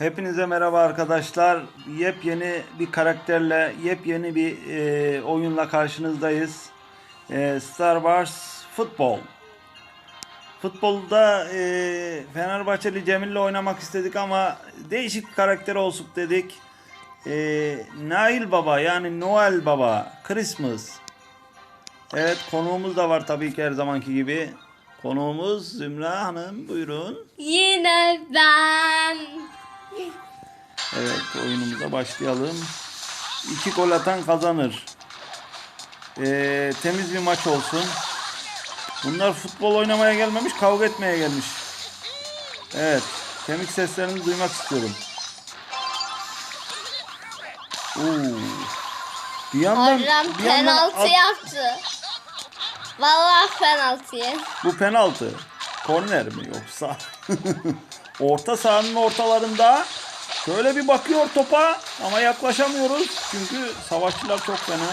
Hepinize merhaba arkadaşlar. Yepyeni bir karakterle, yepyeni bir e, oyunla karşınızdayız. E, Star Wars Futbol. Futbolda e, Fenerbahçeli Cemil'le oynamak istedik ama değişik bir karakter olsun dedik. E, Nail Baba yani Noel Baba, Christmas. Evet konuğumuz da var tabii ki her zamanki gibi. Konuğumuz Zümra Hanım buyurun. Yine ben. Evet oyunumuza başlayalım. İki gol atan kazanır. Ee, temiz bir maç olsun. Bunlar futbol oynamaya gelmemiş, kavga etmeye gelmiş. Evet, kemik seslerini duymak istiyorum. Oo. Bir yandan, Hocam bir yandan penaltı at- yaptı. Vallahi penaltı. Bu penaltı. Korner mi yoksa? Orta sahanın ortalarında şöyle bir bakıyor topa ama yaklaşamıyoruz. Çünkü savaşçılar çok fena.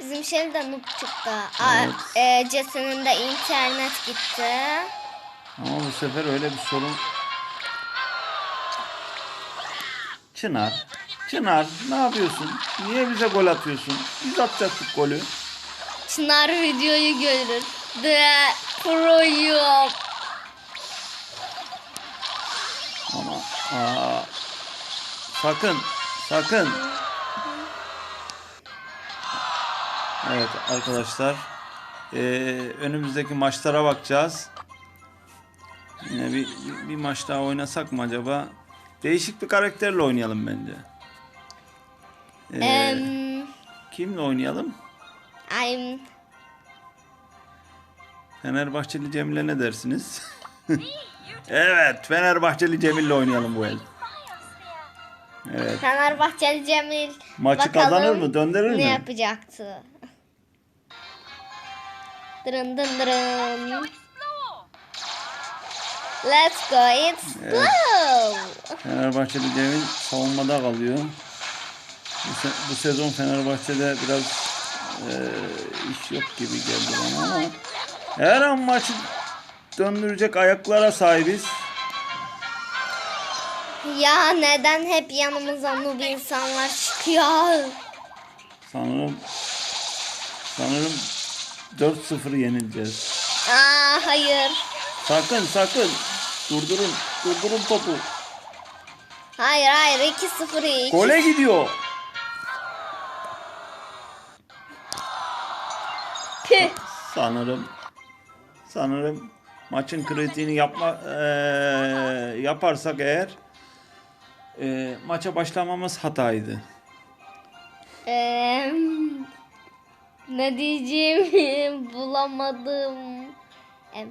Bizim şey de noob çıktı. Aa, Evet. e, Jason'ın da internet gitti. Ama bu sefer öyle bir sorun. Çınar. Çınar ne yapıyorsun? Niye bize gol atıyorsun? Biz atacaktık golü. Çınar videoyu görür. De proyum. Ama aa, sakın sakın. Evet arkadaşlar eee, önümüzdeki maçlara bakacağız. Yine bir, bir, bir maç daha oynasak mı acaba? Değişik bir karakterle oynayalım bence. Eee, Em, kimle oynayalım? I'm Fenerbahçeli Cemil'e ne dersiniz? evet Fenerbahçeli Cemil'le oynayalım bu el. Evet. Fenerbahçeli Cemil. Maçı Bakalım kazanır mı? Döndürür ne mü? yapacaktı? Dırın dın dırın. Let's go, it's Evet. blue. Fenerbahçeli Cemil savunmada kalıyor. Bu, se- bu sezon Fenerbahçe'de biraz e, iş yok gibi geldi bana ama her an maçı döndürecek ayaklara sahibiz. Ya neden hep yanımıza noob insanlar çıkıyor? Sanırım sanırım 4-0 yenileceğiz. Aa hayır. Sakın sakın durdurun durdurun topu. Hayır hayır 2-0 iyi. Gole gidiyor. Tüh. Sanırım sanırım maçın kritiğini yapma eee, yaparsak eğer eee, maça başlamamız hataydı. Eee, ne diyeceğimi bulamadım. Em,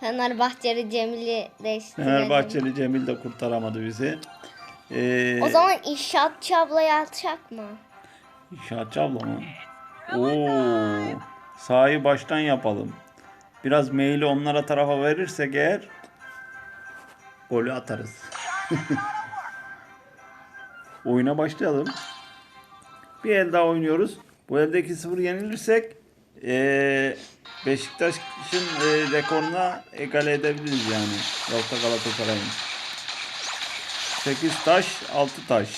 Fenerbahçeli Cemil'i değiştirelim. Fenerbahçeli Cemil de kurtaramadı bizi. Eee O zaman inşaatçı ablayı atacak mı? İnşaatçı abla mı? Oo, sahayı baştan yapalım. Biraz maili onlara tarafa verirsek eğer golü atarız. Oyuna başlayalım. Bir el daha oynuyoruz. Bu elde 2-0 yenilirsek eee, Beşiktaş'ın eee, rekoruna egale edebiliriz yani. Yoksa Galatasaray'ın. 8 taş, 6 taş.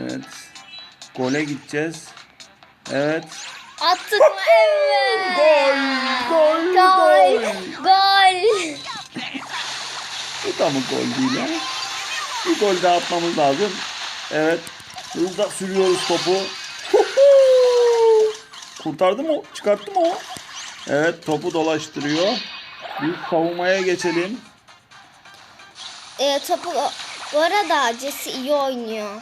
Evet. Gole gideceğiz. Evet. Attık mı? Evet. Gol! Gol! Gol! Gol! Bu da mı gol değil ha? Bir gol daha atmamız lazım. Evet. Hızla sürüyoruz topu. Kurtardı mı? Çıkarttı mı o? Evet topu dolaştırıyor. Biz savunmaya geçelim. E, topu bu arada Jesse iyi oynuyor.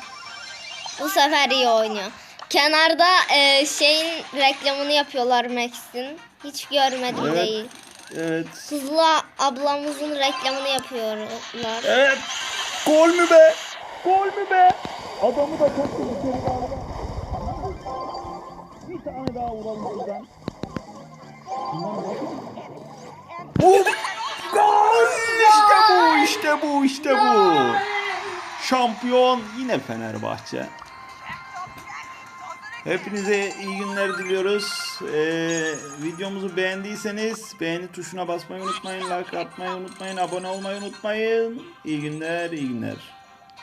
Bu sefer iyi oynuyor. Kenarda e, şeyin reklamını yapıyorlar Max'in. Hiç görmedim Evet. değil. Evet. Kızla ablamızın reklamını yapıyorlar. Evet. Gol mü be? Gol mü be? Adamı da çok galiba. Bir tane daha vuralım buradan. Bu gol! İşte bu, işte bu, işte bu. Şampiyon yine Fenerbahçe. Hepinize iyi günler diliyoruz. Ee, videomuzu beğendiyseniz beğeni tuşuna basmayı unutmayın, like atmayı unutmayın, abone olmayı unutmayın. İyi günler, iyi günler.